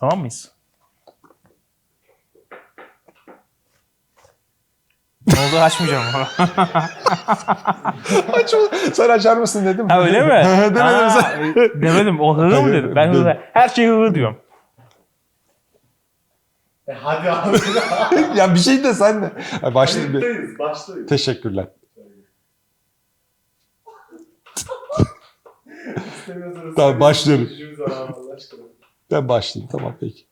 Tamam mıyız? ne oldu açmayacağım ama. Aç Sen açar mısın dedim. ha öyle mi? Demedim sen. Demedim. O hı mı dedim? Ben dedim. hı. Her şeyi hı diyorum. E hadi abi. ya bir şey de sen de. Başla. bir- başlayız. Teşekkürler. Tamam, başlıyorum. Ben başlayayım. Tamam peki.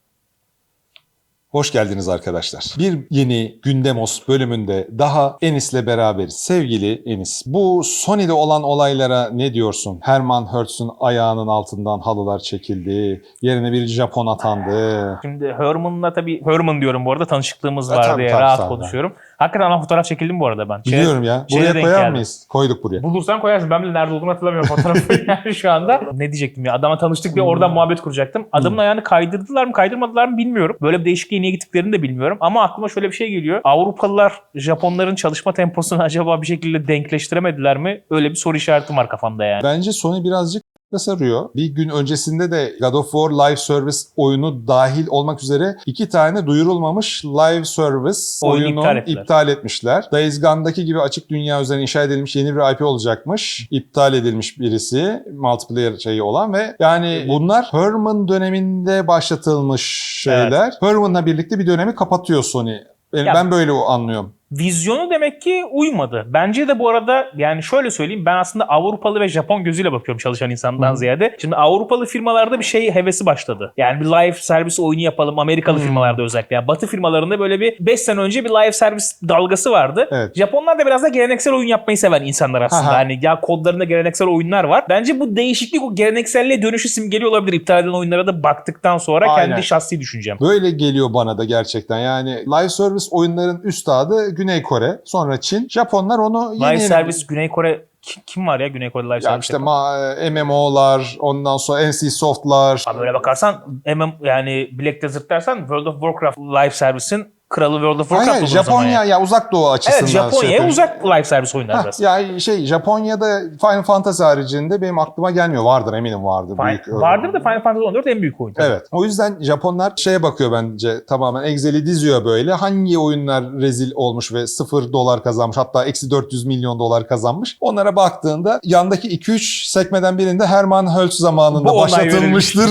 Hoş geldiniz arkadaşlar. Bir yeni Gündemos bölümünde daha Enis'le beraberiz. Sevgili Enis, bu Sony'de olan olaylara ne diyorsun? Herman Hertz'ün ayağının altından halılar çekildi. Yerine bir Japon atandı. Şimdi Herman'la tabii Herman diyorum bu arada tanışıklığımız Ha, var tabii, diye tabii, rahat tabii. konuşuyorum. Hakikaten ana fotoğraf çekildim bu arada ben. Biliyorum ya. Buraya koyar geldim. mıyız? Koyduk buraya. Bulursan koyarsın. Ben bile nerede olduğunu hatırlamıyorum fotoğrafı yani şu anda. Ne diyecektim ya? Adama tanıştık diye oradan muhabbet kuracaktım. Adamın ayağını kaydırdılar mı kaydırmadılar mı bilmiyorum. Böyle bir değişikliğe niye gittiklerini de bilmiyorum. Ama aklıma şöyle bir şey geliyor. Avrupalılar Japonların çalışma temposunu acaba bir şekilde denkleştiremediler mi? Öyle bir soru işaretim var kafamda yani. Bence Sony birazcık sarıyor. Bir gün öncesinde de God of War Live Service oyunu dahil olmak üzere iki tane duyurulmamış Live Service Oyunu oyunu iptal etmişler. Days Gone'daki gibi açık dünya üzerine inşa edilmiş yeni bir IP olacakmış. İptal edilmiş birisi. Multiplayer şeyi olan ve yani bunlar Herman döneminde başlatılmış şeyler. Herman'la birlikte bir dönemi kapatıyor Sony. Ben, Ya- ben böyle anlıyorum. Vizyonu demek ki uymadı. Bence de bu arada yani şöyle söyleyeyim ben aslında Avrupalı ve Japon gözüyle bakıyorum çalışan insandan Hı. ziyade. Şimdi Avrupalı firmalarda bir şey hevesi başladı. Yani bir live servis oyunu yapalım Amerikalı Hı. firmalarda özellikle. Yani Batı firmalarında böyle bir 5 sene önce bir live servis dalgası vardı. Evet. Japonlar da biraz da geleneksel oyun yapmayı seven insanlar aslında. Aha. Hani ya kodlarında geleneksel oyunlar var. Bence bu değişiklik o gelenekselliğe dönüşü simgeliyor olabilir. İptal edilen oyunlara da baktıktan sonra Aynen. kendi şahsi düşüncem. Böyle geliyor bana da gerçekten. Yani live service oyunların üstadı Güney Kore, sonra Çin. Japonlar onu yeni Live yeni- servis Güney Kore kim, var ya Güney Kore live ya işte ma- MMO'lar, ondan sonra NC Soft'lar. Abi öyle bakarsan MM yani Black Desert dersen World of Warcraft live servisin kralı World of Warcraft Hayır, olur o zaman Japonya yani. ya uzak doğu açısından. Evet şey Japonya'ya yapıyorum. uzak live servis oyunlar biraz. ya şey Japonya'da Final Fantasy haricinde benim aklıma gelmiyor. Vardır eminim vardır. Fin- büyük- Vardır da Final Fantasy 14 en büyük oyun. tabii. Evet. O yüzden Japonlar şeye bakıyor bence tamamen Excel'i diziyor böyle. Hangi oyunlar rezil olmuş ve 0 dolar kazanmış hatta eksi 400 milyon dolar kazanmış. Onlara baktığında yandaki 2-3 sekmeden birinde Herman Hölz zamanında Bu başlatılmıştır.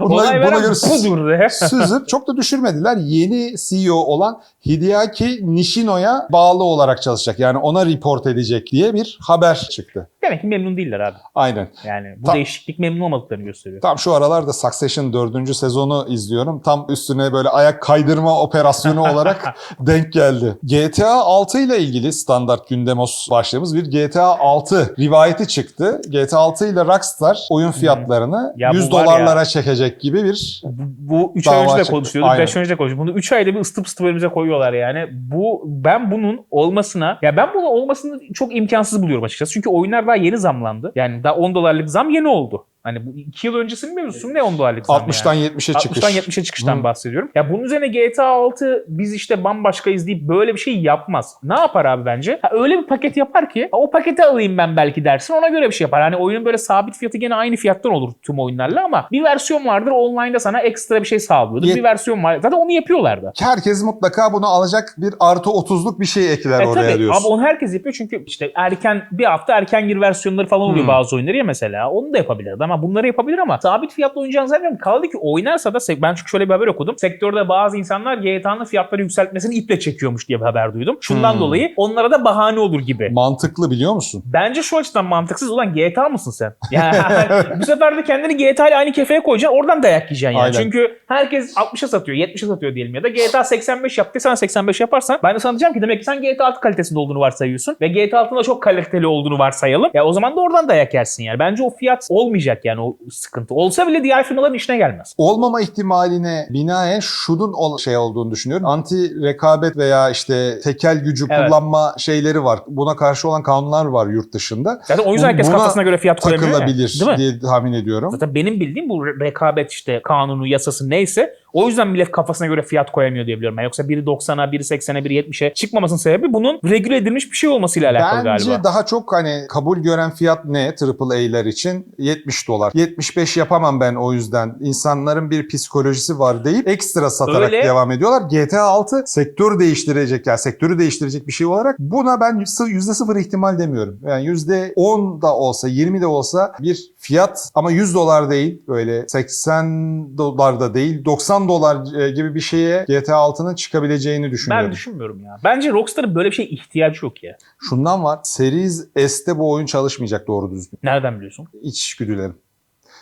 Bunlar, buna göre süzüp çok da düşürmediler. Yeni CEO olan Hideaki Nishino'ya bağlı olarak çalışacak. Yani ona report edecek diye bir haber çıktı. Demek ki memnun değiller abi. Aynen. Yani bu Ta- değişiklik memnun olmadıklarını gösteriyor. Tam şu aralarda Succession 4. sezonu izliyorum. Tam üstüne böyle ayak kaydırma operasyonu olarak denk geldi. GTA 6 ile ilgili standart gündemos başlığımız bir GTA 6 rivayeti çıktı. GTA 6 ile Rockstar oyun fiyatlarını Ya bu 100 var ya- dolarlara çekecek gibi bir Bu 3 Dava ay önce de konuşuyorduk, Aynen. 5 önce de konuşuyorduk. Bunu 3 ayda bir ısıtıp ısıtıp önümüze koyuyorlar yani. Bu ben bunun olmasına, ya ben bunun olmasını çok imkansız buluyorum açıkçası. Çünkü oyunlar daha yeni zamlandı. Yani daha 10 dolarlık zam yeni oldu. Hani bu 2 yıl öncesinin mevzusu ne 10 dolarlık zam 60'tan yani? 70'e çıkış. 60'tan 70'e çıkıştan Hı. bahsediyorum. Ya bunun üzerine GTA 6 biz işte bambaşkayız deyip böyle bir şey yapmaz. Ne yapar abi bence? Ha, öyle bir paket yapar ki ha, o paketi alayım ben belki dersin ona göre bir şey yapar. Hani oyunun böyle sabit fiyatı gene aynı fiyattan olur tüm oyunlarla ama bir versiyon vardır online'da sana ekstra bir şey sağlıyordur. Yet- Bir versiyon var. Zaten onu yapıyorlardı. Herkes mutlaka bunu alacak bir artı 30'luk bir şey ekler E oraya tabii diyorsun. ama onu herkes yapıyor çünkü işte erken bir hafta erken gir versiyonları falan oluyor Hmm. bazı oyunları ya mesela. Onu da yapabilirdi ama bunları yapabilir ama sabit fiyatlı oynayacağını zannediyorum. Kaldı ki oynarsa da ben çünkü şöyle bir haber okudum. Sektörde bazı insanlar GTA'nın fiyatları yükseltmesini iple çekiyormuş diye bir haber duydum. Şundan Hmm. dolayı onlara da bahane olur gibi. Mantıklı biliyor musun? Bence şu açıdan mantıksız olan GTA mısın sen? Yani bu sefer de kendini GTA ile aynı kefeye koyacaksın oradan dayak yiyeceksin yani. Aynen. Çünkü herkes 60'a satıyor 70'e satıyor diyelim ya da GTA 85 yaptı sen 85 yaparsan ben de sana diyeceğim ki demek ki sen GTA 6 kalitesinde olduğunu varsayıyorsun ve GTA 6'nın da çok kaliteli olduğunu varsayalım. Ya o zaman da oradan dayak yersin yani. Bence o fiyat olmayacak yani o sıkıntı. Olsa bile diğer firmaların işine gelmez. olmama ihtimaline binaen şunun ol- şey olduğunu düşünüyorum. Anti rekabet veya işte tekel gücü Evet. kullanma şeyleri var. Buna karşı olan kanunlar var yurt dışında. Zaten o yüzden herkes Buna kafasına göre fiyat ya. Takılabilir Değil mi? diye tahmin ediyorum. Zaten benim bildiğim bu rekabet işte kanunu, yasası neyse O yüzden millet kafasına göre fiyat koyamıyor diye biliyorum. Yoksa biri 90'a, biri 80'e, biri 70'e çıkmamasının sebebi bunun regüle edilmiş bir şey olmasıyla alakalı Bence galiba. daha çok hani kabul gören fiyat ne AAA'ler için? 70 dolar. 75 yapamam ben o yüzden. İnsanların bir psikolojisi var deyip ekstra satarak Öyle. devam ediyorlar. GTA 6 sektör değiştirecek yani sektörü değiştirecek bir şey olarak buna ben %0 ihtimal demiyorum. Yani %10 da olsa 20 de olsa bir fiyat ama 100 dolar değil böyle 80 dolar da değil 90 dolar e, gibi bir şeye GTA 6'nın çıkabileceğini düşünüyorum. Ben düşünmüyorum ya. Bence Rockstar'ın böyle bir şeye ihtiyacı yok ya. Şundan var. Series S'te bu oyun çalışmayacak doğru düzgün. Nereden biliyorsun? İçgüdülerim.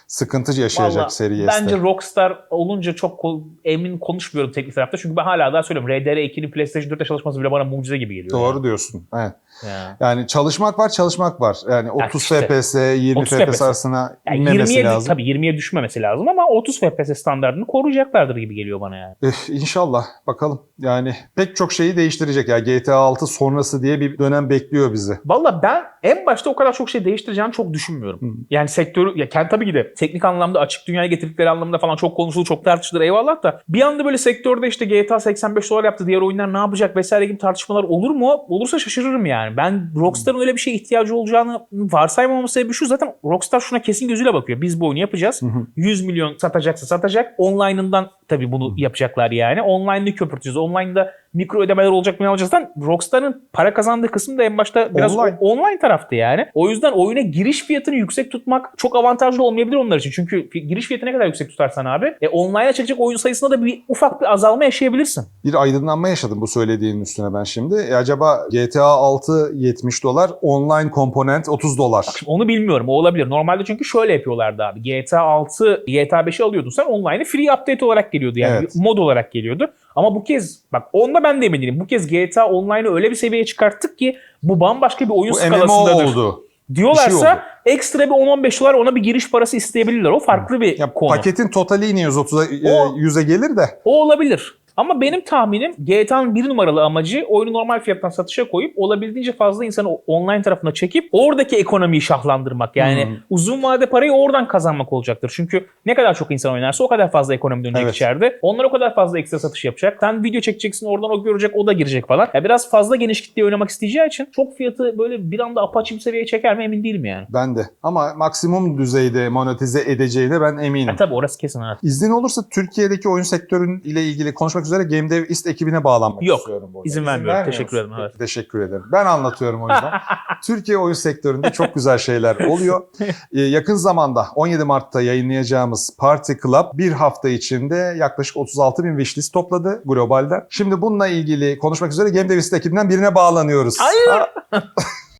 Sıkıntı yaşayacak Vallahi Series S'te. Bence Rockstar olunca çok emin konuşmuyorum teknik tarafta. Çünkü ben hala daha söylüyorum. RDR2'nin PlayStation 4'te çalışması bile bana mucize gibi geliyor. Doğru diyorsun. Evet. Yani. Yani çalışmak var, çalışmak var. Yani 30 işte. FPS, 20 30 FPS FPS. arasına Yani inmemesi 20'ye lazım. tabii 20'ye düşmemesi lazım ama 30 FPS standartını koruyacaklardır gibi geliyor bana yani. Eh, inşallah. Bakalım. Yani pek çok şeyi değiştirecek. Ya GTA 6 sonrası diye bir dönem bekliyor bizi. Valla ben en başta o kadar çok şey değiştireceğini çok düşünmüyorum. Hı. Yani sektörü, ya kendi tabii ki de teknik anlamda açık dünyaya getirdikleri anlamda falan çok konuşulur, çok tartışılır eyvallah da bir anda böyle sektörde işte GTA 85 dolar yaptı, diğer oyunlar ne yapacak vesaire gibi tartışmalar olur mu? Olursa şaşırırım yani. Ben Rockstar'ın öyle bir şeye ihtiyacı olacağını varsaymamamın sebebi şu zaten Rockstar şuna kesin gözüyle bakıyor. Biz bu oyunu yapacağız. Hı hı. 100 milyon satacaksa satacak. Online'ından tabii bunu yapacaklar yani. Online'ını köpürteceğiz. Online'da mikro ödemeler olacak mı ne olacak? Zaten Rockstar'ın para kazandığı kısım da en başta biraz Online. online taraftı yani. O yüzden oyuna giriş fiyatını yüksek tutmak çok avantajlı olmayabilir onlar için. Çünkü giriş fiyatı ne kadar yüksek tutarsan abi e, online'a çekecek oyun sayısında da bir ufak bir azalma yaşayabilirsin. Bir aydınlanma yaşadım bu söylediğinin üstüne ben şimdi. E, acaba GTA 6 70 dolar, online komponent 30 dolar. Bak onu bilmiyorum. O olabilir. Normalde çünkü şöyle yapıyorlardı abi. GTA 6, GTA 5'i alıyordun sen online'ı free update olarak geliyordu yani. Evet. Mod olarak geliyordu. Ama bu kez bak onda ben de emin değilim. Bu kez GTA Online'ı öyle bir seviyeye çıkarttık ki bu bambaşka bir oyun Bu MMO skalasındadır. oldu. Diyorlarsa Bir şey ekstra bir 10-15 dolar ona bir giriş parası isteyebilirler. O farklı bir Ya, konu. paketin totali yine 130'a, e, O- 100'e gelir de. O olabilir. Ama benim tahminim GTA'nın bir numaralı amacı oyunu normal fiyattan satışa koyup olabildiğince fazla insanı online tarafına çekip oradaki ekonomiyi şahlandırmak. Yani Hmm. uzun vade parayı oradan kazanmak olacaktır. Çünkü ne kadar çok insan oynarsa o kadar fazla ekonomi dönecek Evet. içeride. Onlar o kadar fazla ekstra satış yapacak. Sen video çekeceksin oradan o görecek o da girecek falan. Ya biraz fazla geniş kitleye oynamak isteyeceği için çok fiyatı böyle bir anda apaçı bir seviyeye çeker mi emin değilim yani. Ben de. Ama maksimum düzeyde monetize edeceğine ben eminim. Ya tabii orası kesin evet. İznin olursa Türkiye'deki oyun sektörün ile ilgili konuşmak üzere Game Dev East ekibine bağlanmak Yok, istiyorum. burada. izin vermiyorum. vermiyor Teşekkür ederim, evet. Teşekkür ederim. Ben anlatıyorum o yüzden. Türkiye oyun sektöründe çok güzel şeyler oluyor. Ee, yakın zamanda 17 Mart'ta yayınlayacağımız Party Club bir hafta içinde yaklaşık 36 bin wishlist topladı globalden. Şimdi bununla ilgili konuşmak üzere Game Dev East ekibinden birine bağlanıyoruz. Hayır.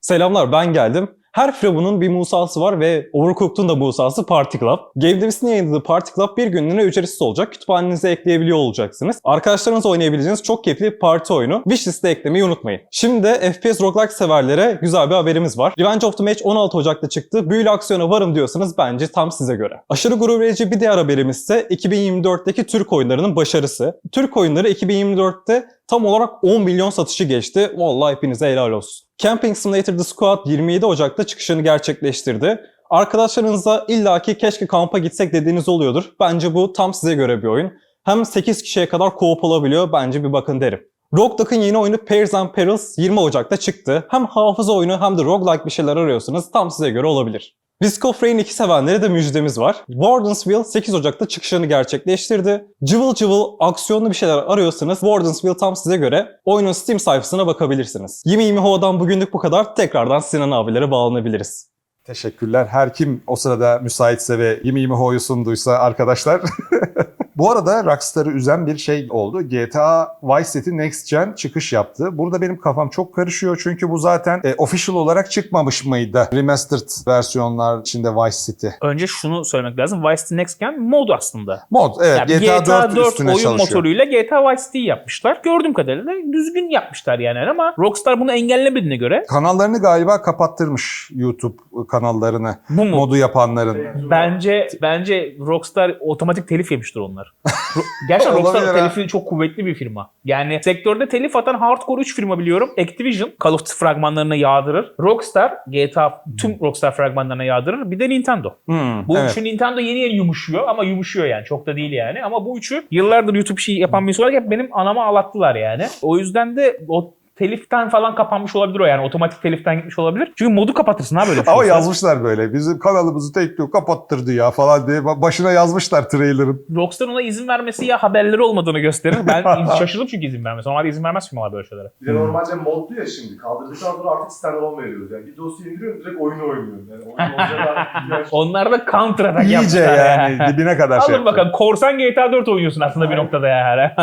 Selamlar ben geldim. Her Firavun'un bir Musa'sı var ve Overcooked'un da Musa'sı Party Club. Game Devis'in yayınladığı Party Club bir günlüğüne ücretsiz olacak. Kütüphanenize ekleyebiliyor olacaksınız. Arkadaşlarınızla oynayabileceğiniz çok keyifli bir parti oyunu. Wishlist'e eklemeyi unutmayın. Şimdi de FPS roguelike severlere güzel bir haberimiz var. Revenge of the Match 16 Ocak'ta çıktı. Büyülü aksiyona varım diyorsanız bence tam size göre. Aşırı gurur verici bir diğer haberimiz ise 2024'teki Türk oyunlarının başarısı. Türk oyunları 2024'te tam olarak 10 milyon satışı geçti. Vallahi hepinize helal olsun. Camping Simulator The Squad 27 Ocak'ta çıkışını gerçekleştirdi. Arkadaşlarınızla illaki keşke kampa gitsek dediğiniz oluyordur. Bence bu tam size göre bir oyun. Hem 8 kişiye kadar co-op olabiliyor. Bence bir bakın derim. Rogue Duck'ın yeni oyunu Pairs and Perils 20 Ocak'ta çıktı. Hem hafıza oyunu hem de roguelike bir şeyler arıyorsanız tam size göre olabilir. Risk of Rain 2 sevenlere de müjdemiz var. Warden'sville 8 Ocak'ta çıkışını gerçekleştirdi. Cıvıl cıvıl aksiyonlu bir şeyler arıyorsanız Warden'sville tam size göre. Oyunun Steam sayfasına bakabilirsiniz. Yimi Yimi Ho'dan bugünlük bu kadar. Tekrardan Sinan abilere bağlanabiliriz. Teşekkürler. Her kim o sırada müsaitse ve Yimi Yimi Ho'yu sunduysa arkadaşlar. Bu arada Rockstar'ı üzen bir şey oldu. GTA Vice City Next Gen çıkış yaptı. Burada benim kafam çok karışıyor çünkü bu zaten e, official olarak çıkmamış mıydı? Remastered versiyonlar içinde Vice City. Önce şunu söylemek lazım. Vice City Next Gen mod aslında. Mod evet Yani GTA, 4, üstüne oyun çalışıyor. motoruyla GTA Vice City'yi yapmışlar. Gördüğüm kadarıyla düzgün yapmışlar yani ama Rockstar bunu engellemediğine göre Kanallarını galiba kapattırmış YouTube kanallarını bu mu? modu yapanların. Bence bence Rockstar otomatik telif yemiştir onlar. Ro- Gerçekten Rockstar ha. telifi çok kuvvetli bir firma. Yani sektörde telif atan hardcore 3 firma biliyorum. Activision Call of Duty fragmanlarına yağdırır. Rockstar GTA tüm Rockstar fragmanlarına yağdırır. Bir de Nintendo. Hmm, Bu evet. üçü Nintendo yeni yeni yumuşuyor ama yumuşuyor yani. Çok da değil yani. Ama bu üçü yıllardır YouTube şey yapan birisi olarak hep benim anama ağlattılar yani. O yüzden de o teliften falan kapanmış olabilir o yani. Otomatik teliften gitmiş olabilir. Çünkü modu kapatırsın abi böyle. Ama yazmışlar böyle. Bizim kanalımızı tek tük kapattırdı ya falan diye. Başına yazmışlar trailer'ın. Rockstar ona izin vermesi ya haberleri olmadığını gösterir. Ben şaşırdım çünkü izin vermesi. Normalde izin vermez firmalar böyle şeylere. Bir de normalde modlu ya şimdi. Kaldırdıktan sonra artık standalone veriyoruz. Yani bir dosya indiriyorsun direkt oyunu oynuyorsun. Yani oyun Onlar da counter attack İyice yapmışlar yani dibine kadar şey Alın bakalım Korsan GTA 4 oynuyorsun aslında bir noktada yani.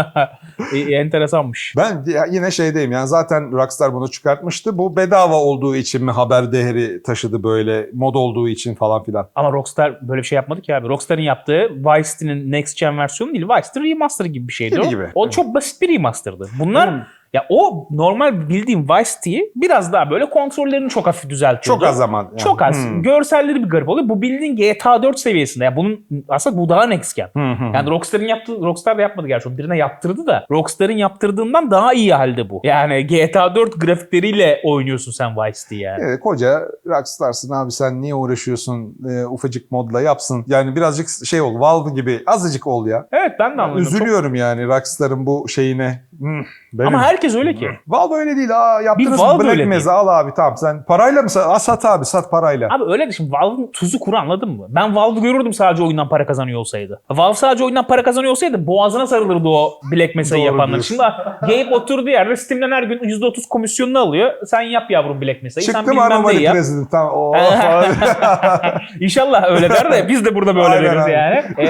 E, enteresanmış. Ben ya- yine şeydeyim yani zaten Rockstar bunu çıkartmıştı. Bu bedava olduğu için mi haber değeri taşıdı böyle mod olduğu için falan filan. Ama Rockstar böyle bir şey yapmadı ki abi. Rockstar'ın yaptığı Vice City'nin Next Gen versiyonu değil. Vice City Remaster gibi bir şeydi Gibi o. gibi. O Evet. çok basit bir remaster'dı. Bunlar ya o normal bildiğim Vice City'yi biraz daha böyle kontrollerini çok hafif düzeltiyordu. Çok az zaman. yani. Çok az. Hmm. Görselleri bir garip oluyor. Bu bildiğin GTA 4 seviyesinde. Ya bunun aslında bu daha next gen. Hı hı. Yani Rockstar'ın yaptığı, Rockstar da yapmadı gerçi. Birine yaptırdı da. Rockstar'ın yaptırdığından daha iyi halde bu. Yani GTA 4 grafikleriyle oynuyorsun sen Vice City yani. Evet, koca Rockstar'sın abi sen niye uğraşıyorsun e, ufacık modla yapsın. Yani birazcık şey ol Valve gibi azıcık ol ya. Evet ben de anladım. Çok- Üzülüyorum yani Rockstar'ın bu şeyine. Hmm, benim- Ama herkes öyle ki. Valve öyle değil. Aa, yaptınız Bir Valve öyle Mesa al abi tamam sen parayla mı sat? Aa, sat abi sat parayla. Abi öyle de şimdi Valve'ın tuzu kuru anladın mı? Ben Valve'ı görürdüm sadece oyundan para kazanıyor olsaydı. Valve sadece oyundan para kazanıyor olsaydı boğazına sarılırdı o Black Mesa'yı yapanlar. Şimdi Gabe oturduğu yerde Steam'den her gün %30 komisyonunu alıyor. Sen yap yavrum Black Mesa'yı. sen Çıktım bilmem Anomaly neyi yap. President tamam. Oo, falan. İnşallah öyle der de biz de burada böyle Aynen, deriz yani. E,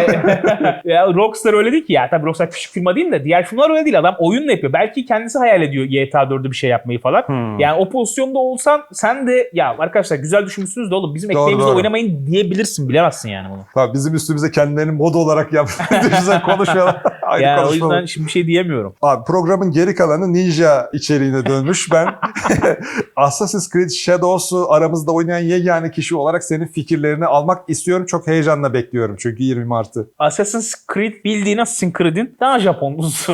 ya Rockstar öyle değil ki ya. Tabii Rockstar küçük firma değil de diğer firmalar öyle değil. Adam oyunla yapıyor. Belki kendisi hayal ediyor GTA 4'ü bir şey yapmayı falan. Hmm. Yani o pozisyonda olsan sen de ya arkadaşlar güzel düşünmüşsünüz de oğlum bizim ekmeğimizle oynamayın diyebilirsin. Bilemezsin yani bunu. Tabii bizim üstümüze kendilerini mod olarak yap. Düşünsene konuşuyorlar. Aynı yani o konuşma bu. yüzden şimdi bir şey diyemiyorum. Abi programın geri kalanı Ninja içeriğine dönmüş. Ben Assassin's Creed Shadows'u aramızda oynayan yegane kişi olarak senin fikirlerini almak istiyorum. Çok heyecanla bekliyorum çünkü 20 Mart'ı. Assassin's Creed bildiğin Assassin's Creed'in daha Japonlusu.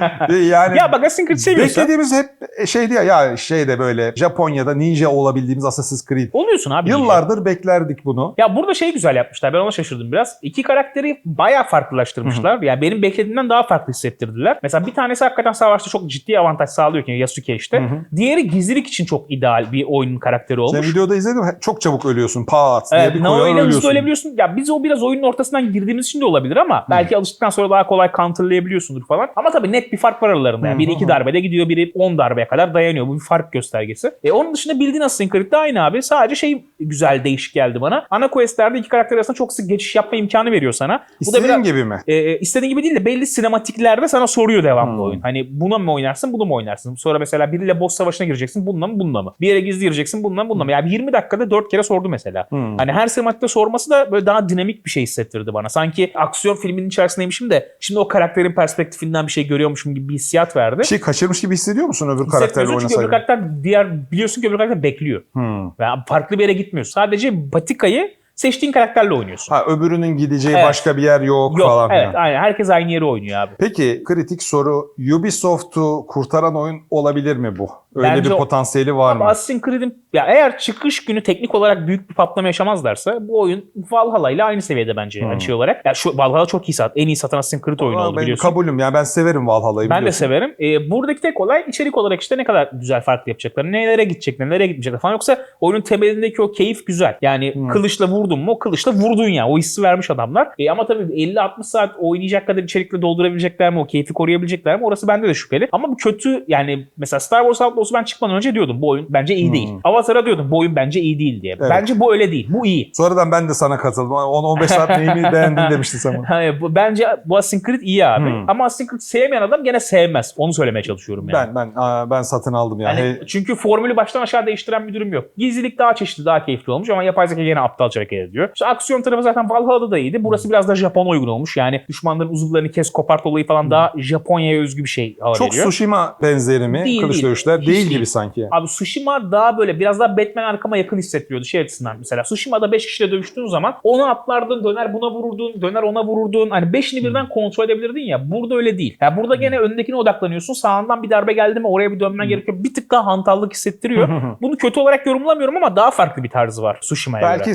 yani ya bak Assassin's Creed seviyorsan beklediğimiz hep şeydi ya, ya şeyde böyle Japonya'da ninja olabildiğimiz Assassin's Creed. oluyorsun abi. ninja. Yıllardır beklerdik bunu. Ya burada şey güzel yapmışlar. Ben ona şaşırdım biraz. İki karakteri bayağı farklılaştırmışlar. Yani benim beklediğimden daha farklı hissettirdiler. Mesela bir tanesi hakikaten savaşta çok ciddi avantaj sağlıyor ki Yasuke işte. Diğeri gizlilik için çok ideal bir oyunun karakteri olmuş. Sen videoda izledim çok çabuk ölüyorsun pat diye Evet, bir koyuyor ile hızlı ölüyorsun. ölebiliyorsun. Ya biz o biraz oyunun ortasından girdiğimiz için de olabilir ama belki alıştıktan sonra daha kolay counterlayabiliyorsundur falan. Ama tabii net bir fark var aralarında. Yani biri iki darbede gidiyor, biri 10 darbeye kadar dayanıyor. Bu bir fark göstergesi. E onun dışında bildiğin Assassin's Creed de aynı abi. Sadece şey güzel değişik geldi bana. Ana questlerde iki karakter arasında çok sık geçiş yapma imkanı veriyor sana. Bu da İstediğin biraz gibi mi? e, istediğin gibi değil de belli sinematiklerde sana soruyor devamlı Hmm. oyun. Hani buna mı oynarsın, bunu mu oynarsın? Sonra mesela biriyle boss savaşına gireceksin, bununla mı, bununla mı? Bir yere gizli gireceksin, bununla mı, bununla mı? Yani 20 dakikada 4 kere sordu mesela. Hmm. Hani her sinematikte sorması da böyle daha dinamik bir şey hissettirdi bana. Sanki aksiyon filminin içerisindeymişim de şimdi o karakterin perspektifinden bir şey görüyormuşum gibi bir hissiyat verdi. Bir şey kaçırmış gibi hissediyor musun öbür karakterle Hissetmiyorsun çünkü öbür oynasaydın? karakter diğer biliyorsun ki öbür karakter bekliyor. Hmm. Yani farklı bir yere gitmiyorsun. Sadece Batika'yı seçtiğin karakterle oynuyorsun. Ha öbürünün gideceği Evet. başka bir yer yok, Yok falan evet filan. aynen herkes aynı yeri oynuyor abi. Peki kritik soru Ubisoft'u kurtaran oyun olabilir mi bu? Öyle Bence bir potansiyeli var mı? Assassin's Creed'in ya eğer çıkış günü teknik olarak büyük bir patlama yaşamazlarsa bu oyun Valhalla ile aynı seviyede bence Hmm. yani şey olarak. Ya şu Valhalla çok iyi sat. En iyi satan Assassin's Creed oyunu Ama oldu biliyorsun. kabulüm ya ben severim Valhalla'yı Ben de severim. Ee, buradaki tek olay içerik olarak işte ne kadar güzel farklı yapacaklar. Nelere gidecekler, nereye gitmeyecekler falan. Yoksa oyunun temelindeki o keyif güzel. Yani Hmm. kılıçla vurdun mu o kılıçla vurdun ya. O hissi vermiş adamlar. E, ama tabii 50-60 saat oynayacak kadar içerikle doldurabilecekler mi? O keyfi koruyabilecekler mi? Orası bende de şüpheli. Ama bu kötü yani mesela Star Wars Outlaws'u ben çıkmadan önce diyordum bu oyun bence iyi değil. Hmm. Avatar'a diyordum bu oyun bence iyi değil diye. Evet. Bence bu öyle değil. Bu iyi. Sonradan ben de sana katıldım. 10-15 saat neyini beğendin demiştin sen bana. Bence bu Assassin's Creed iyi abi. Hmm. Ama Assassin's Creed sevmeyen adam gene sevmez. Onu söylemeye çalışıyorum yani. Ben ben ben satın aldım yani. Yani çünkü formülü baştan aşağı değiştiren bir durum yok. Gizlilik daha çeşitli, daha keyifli olmuş ama yapay zeka yine aptalca hareket hareket ediyor. İşte aksiyon tarafı zaten Valhalla'da da iyiydi. Burası biraz da Japon uygun olmuş. Yani düşmanların uzuvlarını kes kopart olayı falan daha Japonya'ya özgü bir şey hava Çok veriyor. Tsushima benzeri mi? Değil, Kılıç değil. dövüşler Hiç değil, değil. gibi sanki. Abi Tsushima daha böyle biraz daha Batman arkama yakın hissettiriyordu şey açısından mesela. Tsushima'da 5 kişiyle dövüştüğün zaman ona atlardın, döner buna vururdun, döner ona vururdun. Hani 5'ini birden kontrol edebilirdin ya. Burada öyle değil. Ya burada gene öndekine odaklanıyorsun. Sağından bir darbe geldi mi oraya bir dönmen gerekiyor. Bir tık daha hantallık hissettiriyor. Bunu kötü olarak yorumlamıyorum ama daha farklı bir tarzı var Tsushima'ya göre. Belki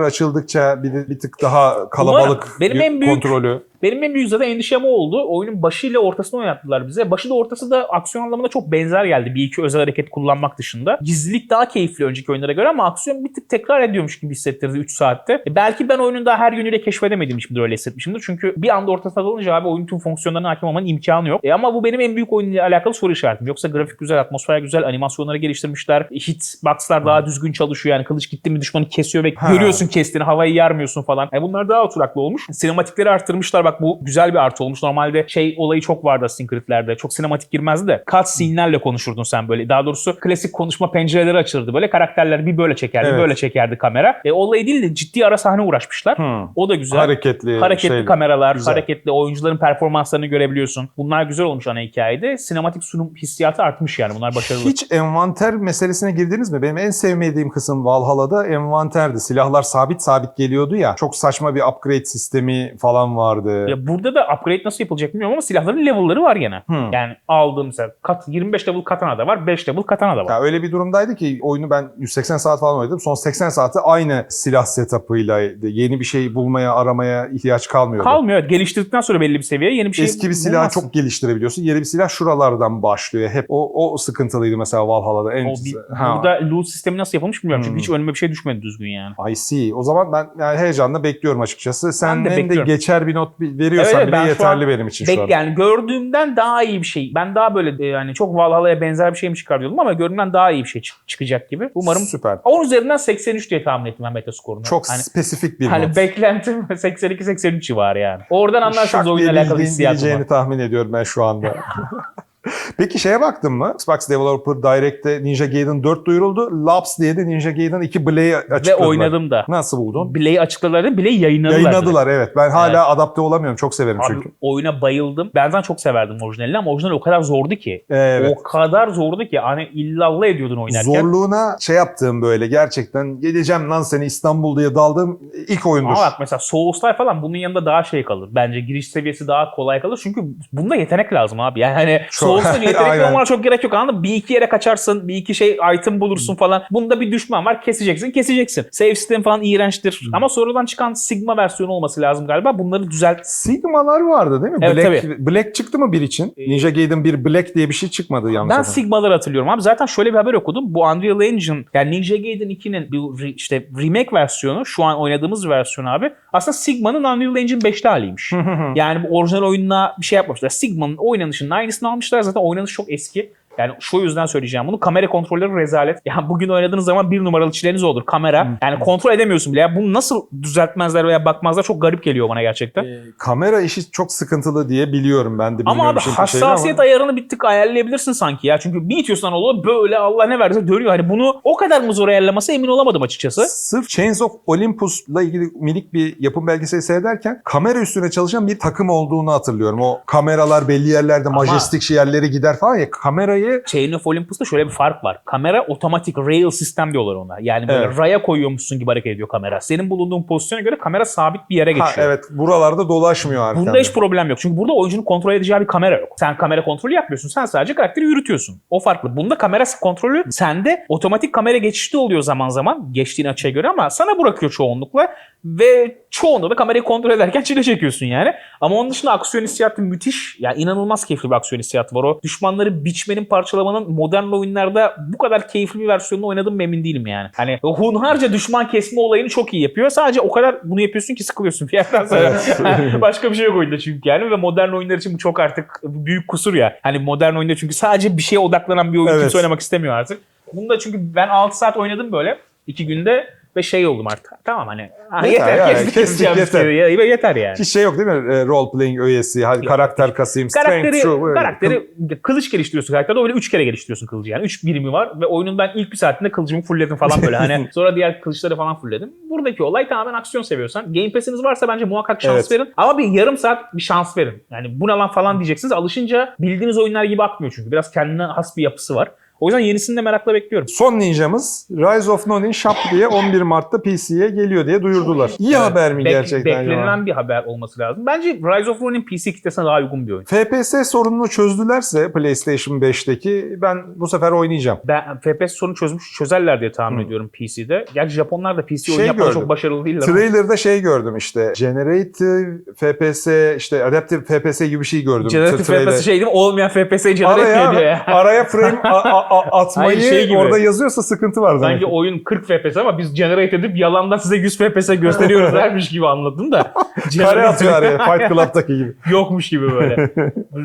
açıldıkça bir, bir tık daha kalabalık Umarım. Benim en büyük- kontrolü. Benim en büyük zaten endişem oldu. Oyunun başıyla ortasını oynattılar bize. Başı da ortası da aksiyon anlamında çok benzer geldi. Bir iki özel hareket kullanmak dışında. Gizlilik daha keyifli önceki oyunlara göre ama aksiyon bir tık tekrar ediyormuş gibi hissettirdi 3 saatte. E belki ben oyunun daha her yönüyle keşfedemediğimdir öyle hissetmişimdir. Çünkü bir anda ortasına dalınca abi oyun tüm fonksiyonlarına hakim olmanın imkanı yok. E ama bu benim en büyük oyunla alakalı soru işaretim. Yoksa grafik güzel, atmosfer güzel, animasyonları geliştirmişler. Hitbox'lar daha düzgün çalışıyor. Yani kılıç gitti mi düşmanı kesiyor ve Ha. görüyorsun kestiğini, havayı yarmıyorsun falan. E bunlar daha oturaklı olmuş. Sinematikleri arttırmışlar. Bak bu güzel bir artı olmuş. Normalde şey olayı çok vardı Assassin's Creed'lerde. Çok sinematik girmezdi de. Cutscene'lerle konuşurdun sen böyle. Daha doğrusu klasik konuşma pencereleri açılırdı. Böyle karakterler bir böyle çekerdi, Evet. böyle çekerdi kamera. E olayı değil de ciddi ara sahne uğraşmışlar. Hmm. O da güzel. Hareketli, Hareketli şeyli. kameralar, Güzel. hareketli oyuncuların performanslarını görebiliyorsun. Bunlar güzel olmuş ana hikayede. Sinematik sunum hissiyatı artmış yani. Bunlar başarılı. Hiç envanter meselesine girdiniz mi? Benim en sevmediğim kısım Valhalla'da envanterdi. Silahlar sabit sabit geliyordu ya. Çok saçma bir upgrade sistemi falan vardı. Ya burada da upgrade nasıl yapılacak bilmiyorum ama silahların level'ları var gene. Hmm. Yani aldığım mesela kat, 25 level katana da var, 5 level katana da var. Ya öyle bir durumdaydı ki oyunu ben 180 saat falan oynadım. Son 80 saati aynı silah setup'ıyla yeni bir şey bulmaya, aramaya ihtiyaç kalmıyordu. Kalmıyor. Evet, Geliştirdikten sonra belli bir seviyeye yeni bir şey Eski bir silahı bulmazsın. çok geliştirebiliyorsun. Yeni bir silah şuralardan başlıyor. Hep o, o sıkıntılıydı mesela Valhalla'da. En, O bir, Ha. burada loot sistemi nasıl yapılmış bilmiyorum. Çünkü Hmm. hiç önüme bir şey düşmedi düzgün yani. I see. O zaman ben yani heyecanla bekliyorum açıkçası. Sen de, bekliyorum. geçer bir not bir- veriyorsan Evet, bile ben yeterli benim için şu an. yani gördüğümden daha iyi bir şey. Ben daha böyle e, yani çok Valhalla'ya benzer bir şey mi çıkar diyordum ama gördüğümden daha iyi bir şey çık- çıkacak gibi. Umarım Süper. 10 üzerinden 83 diye tahmin ettim ben metaskorunu. Çok hani, spesifik bir hani not. beklentim 82-83 civarı yani. Oradan anlarsınız oyunla alakalı bildiğin- hissiyatı bileceğini var. tahmin ediyorum ben şu anda. Peki şeye baktın mı? Xbox Developer Direct'te Ninja Gaiden 4 duyuruldu. Labs diye de Ninja Gaiden 2 Blade'i Ve açıkladılar. oynadım da. Nasıl buldun? Bileği açıkladılar? Bileği yayınladılar. Yayınladılar evet. Ben hala Evet. adapte olamıyorum. Çok severim Abi çünkü. oyuna bayıldım. Ben zaten çok severdim orijinalini ama orijinal o kadar zordu ki. Evet. O kadar zordu ki hani illallah ediyordun oynarken. Zorluğuna şey yaptığım böyle gerçekten geleceğim lan seni İstanbul diye daldığım ilk oyundur. Ama bak mesela Souls'lar falan bunun yanında daha şey kalır. Bence giriş seviyesi daha kolay kalır. Çünkü bunda yetenek lazım abi. Yani hani Çok- Souls'ta yetenekli olmana çok gerek yok anladın mı? Bir iki yere kaçarsın, bir iki şey item bulursun falan. Bunda bir düşman var keseceksin, keseceksin. Save sistemi falan iğrençtir. Ama sonradan çıkan Sigma versiyonu olması lazım galiba. Bunları düzelt. Sigmalar vardı değil mi? Evet, Black, Black çıktı mı bir için? Ee, Ninja Gaiden 1 Black diye bir şey çıkmadı yanlış Ben. Sigma'ları hatırlıyorum abi. Zaten şöyle bir haber okudum. Bu Unreal Engine yani Ninja Gaiden 2'nin bir re- işte remake versiyonu şu an oynadığımız versiyon abi aslında Sigma'nın Unreal Engine 5'li haliymiş. yani bu orijinal oyununa bir şey yapmışlar. Sigma'nın oynanışının aynısını almışlar. Zaten oynanış çok eski. Yani şu yüzden söyleyeceğim bunu. Kamera kontrolleri rezalet. Yani bugün oynadığınız zaman bir numaralı çileniz olur. Kamera. Yani kontrol edemiyorsun bile. Ya bunu nasıl düzeltmezler veya bakmazlar çok garip geliyor bana gerçekten. Ee, kamera işi çok sıkıntılı diye biliyorum ben de. Ama abi hassasiyet şeyini ayarını bir tık ayarlayabilirsin sanki ya. Çünkü bir itiyorsan olur böyle Allah ne verirse dönüyor. Hani bunu o kadar mı zor ayarlaması emin olamadım açıkçası. Sırf Chains of Olympus'la ilgili minik bir yapım belgeseli seyrederken kamera üstüne çalışan bir takım olduğunu hatırlıyorum. O kameralar belli yerlerde Ama- majestik yerlere gider falan ya kamerayı Chain of Olympus'ta şöyle bir fark var. Kamera otomatik rail sistem diyorlar ona. Yani böyle Evet. raya koyuyormuşsun gibi hareket ediyor kamera. Senin bulunduğun pozisyona göre kamera sabit bir yere ha, geçiyor. evet buralarda dolaşmıyor arkanda. Bunda hiç problem yok. Çünkü burada oyuncunun kontrol edeceği bir kamera yok. Sen kamera kontrolü yapmıyorsun. Sen sadece karakteri yürütüyorsun. O farklı. Bunda kamera kontrolü sende otomatik kamera geçişli oluyor zaman zaman geçtiğin açıya göre ama sana bırakıyor çoğunlukla ve çoğunda da kamerayı kontrol ederken çile çekiyorsun yani. Ama onun dışında aksiyon hissiyatı müthiş. Yani inanılmaz keyifli bir aksiyon hissiyatı var. O düşmanları biçmenin, parçalamanın modern oyunlarda bu kadar keyifli bir versiyonunu oynadım emin değilim yani. Hani hunharca düşman kesme olayını çok iyi yapıyor. Sadece o kadar bunu yapıyorsun ki sıkılıyorsun bir yerden sonra. Başka bir şey yok oyunda çünkü yani ve modern oyunlar için bu çok artık büyük kusur ya. Hani modern oyunda çünkü sadece bir şeye odaklanan bir oyun Evet. kimse oynamak istemiyor artık. Bunda çünkü ben 6 saat oynadım böyle iki günde. Ve şey oldum artık. Tamam hani ha, Yeter yeter, ya, kestik, kestik, keseceğim yeter. yeter. yeter yani. Hiç şey yok değil mi? E, Role playing öğesi, hadi karakter kasayım, Karakteri, strength şu. böyle. karakteri kılıç geliştiriyorsun karakterde öyle 3 kere geliştiriyorsun kılıcı yani. 3 birimi var ve oyunun ben ilk bir saatinde kılıcımı fullledim falan böyle hani sonra diğer kılıçları falan fullledim. Buradaki olay tamamen aksiyon seviyorsan. Game Pass'iniz varsa bence muhakkak şans Evet. verin. Ama bir yarım saat bir şans verin. Yani bu ne lan falan diyeceksiniz. Alışınca bildiğiniz oyunlar gibi akmıyor çünkü. Biraz kendine has bir yapısı var. O yüzden yenisini de merakla bekliyorum. Son ninjamız Rise of Nonin Shop diye 11 Mart'ta PC'ye geliyor diye duyurdular. İyi Evet. haber mi Bek- gerçekten? Beklenilen bir haber olması lazım. Bence Rise of Ronin PC kitlesine daha uygun bir oyun. FPS sorununu çözdülerse PlayStation 5'teki ben bu sefer oynayacağım. Ben FPS sorunu çözmüş çözerler diye tahmin Hı. ediyorum PC'de. Gerçi Japonlar da PC Şey oyun yapmada çok başarılı değiller. ama. Trailer'da şey gördüm işte. Generative FPS, işte Adaptive FPS gibi bir şey gördüm. Generative. FPS şey değil mi? Olmayan FPS'yi generate Araya, ediyor ya. araya frame atmayı Hayır, şey gibi. orada yazıyorsa sıkıntı var demek. Sanki ki. oyun 40 FPS ama biz generate edip yalandan size 100 FPS gösteriyoruz dermiş gibi anladım da. Kare atıyor araya Fight Club'daki gibi. Yokmuş gibi böyle.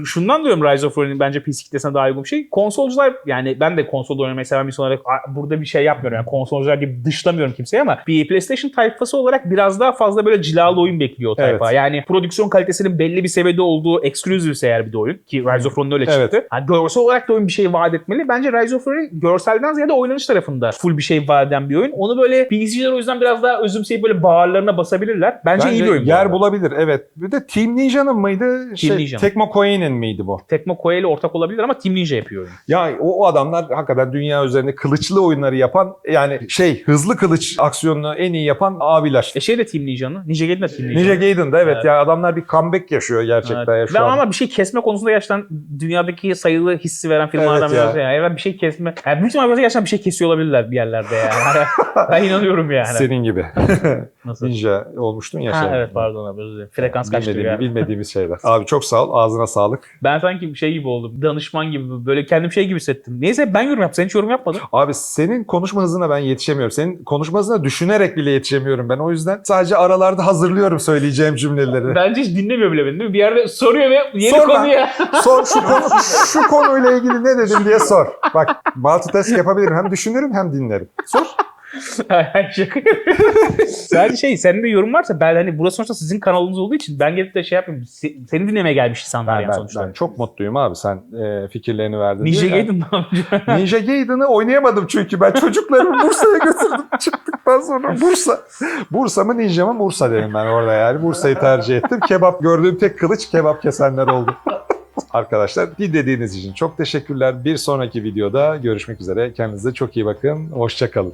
Şundan diyorum Rise of Ronin bence PC kitlesine daha uygun bir şey. Konsolcular yani ben de konsolda oynamayı seven bir insan olarak "Aa, burada bir şey yapmıyorum. Yani konsolcular gibi dışlamıyorum kimseyi ama bir PlayStation tayfası olarak biraz daha fazla böyle cilalı oyun bekliyor o tayfa. Evet. Yani prodüksiyon kalitesinin belli bir seviyede olduğu exclusive eğer bir de oyun ki Rise of Ronin öyle Evet. çıktı. Yani görsel olarak da oyun bir şey vaat etmeli. Bence Rise of Ronin görselden ziyade oynanış tarafında full bir şey vaat eden bir oyun. Onu böyle PC'ciler o yüzden biraz daha özümseyip böyle bağırlarına basabilirler. Bence, iyi bir oyun. yer bulabilir evet. Bir de Team Ninja'nın mıydı? şey, Ninja'nın. Tecmo Koei'nin miydi bu? Tecmo Koei ile ortak olabilir ama Team Ninja yapıyor oyunu. Ya o, o adamlar hakikaten dünya üzerinde kılıçlı oyunları yapan yani şey hızlı kılıç aksiyonunu en iyi yapan abiler. E şey de Team Ninja'nın. Ninja Gaiden de Team Ninja. Ninja Gaiden'da evet, Evet. ya adamlar bir comeback yaşıyor gerçekten ya Evet. şu Ben an. ama bir şey kesme konusunda gerçekten dünyadaki sayılı hissi veren firmalardan Evet ya. Yani. Ben bir şey kesme. Yani büyük ihtimalle gerçekten bir şey kesiyor olabilirler bir yerlerde yani. ben inanıyorum yani. Senin gibi. Nasıl? Ninja olmuştun ya Ha, sen. evet pardon abi özür dilerim. Frekans kaçtı Bilmediğim- ya. Bilmediğimiz şeyler. Abi çok sağ ol. Ağzına sağlık. Ben sanki şey gibi oldum. Danışman gibi böyle kendim şey gibi hissettim. Neyse ben yorum yaptım. Sen hiç yorum yapmadın. Abi senin konuşma hızına ben yetişemiyorum. Senin konuşma hızına düşünerek bile yetişemiyorum ben. O yüzden sadece aralarda hazırlıyorum söyleyeceğim cümleleri. Bence hiç dinlemiyor bile beni değil mi? Bir yerde soruyor ve yeni Sorma. konuya. Sor şu konu şu konuyla ilgili ne dedim diye sor. Bak multitask yapabilirim. Hem düşünürüm hem dinlerim. Sor. Hayır, Şaka. Sadece şey senin de yorum varsa ben hani burası sonuçta sizin kanalınız olduğu için ben gelip de şey yapayım. se- Seni dinlemeye gelmiş insanlar Ben, yani ben, sonuçta. ben çok mutluyum abi sen e, fikirlerini verdin. Ninja. Gaiden ne yapacağım? Ninja Gaiden'ı oynayamadım çünkü ben çocuklarımı Bursa'ya götürdüm çıktıktan sonra Bursa. Bursa mı Ninja mı Bursa dedim ben orada yani. Bursa'yı tercih ettim. Kebap gördüğüm tek kılıç kebap kesenler oldu. Arkadaşlar dinlediğiniz için çok teşekkürler. Bir sonraki videoda görüşmek üzere. Kendinize çok iyi bakın. Hoşçakalın.